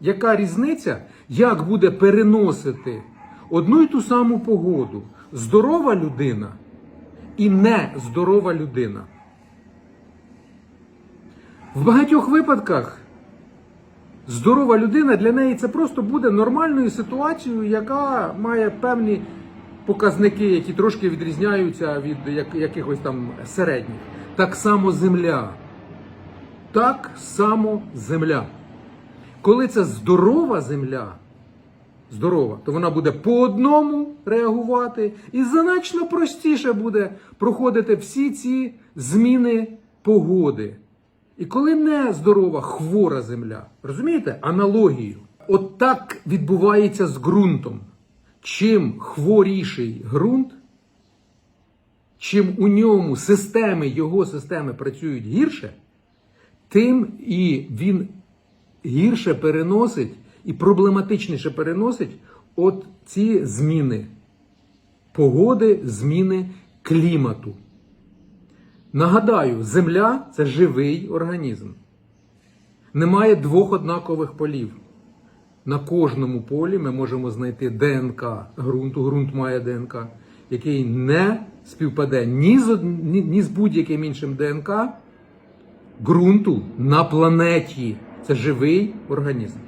яка різниця, як буде переносити одну й ту саму погоду здорова людина і нездорова людина. В багатьох випадках здорова людина для неї це просто буде нормальною ситуацією, яка має певні показники, які трошки відрізняються від якихось там середніх. Так само земля. Так само земля. Коли це здорова земля, здорова, то вона буде по одному реагувати і значно простіше буде проходити всі ці зміни погоди. І коли не здорова, хвора земля, розумієте, аналогію. От так відбувається з ґрунтом. Чим хворіший ґрунт, чим у ньому системи, його системи працюють гірше, тим і він гірше переносить і проблематичніше переносить от ці зміни погоди, зміни клімату. Нагадаю, Земля це живий організм. Немає двох однакових полів. На кожному полі ми можемо знайти ДНК ґрунту, ґрунт має ДНК, який не співпаде ні з, ні, ні з будь-яким іншим ДНК ґрунту на планеті. Це живий організм.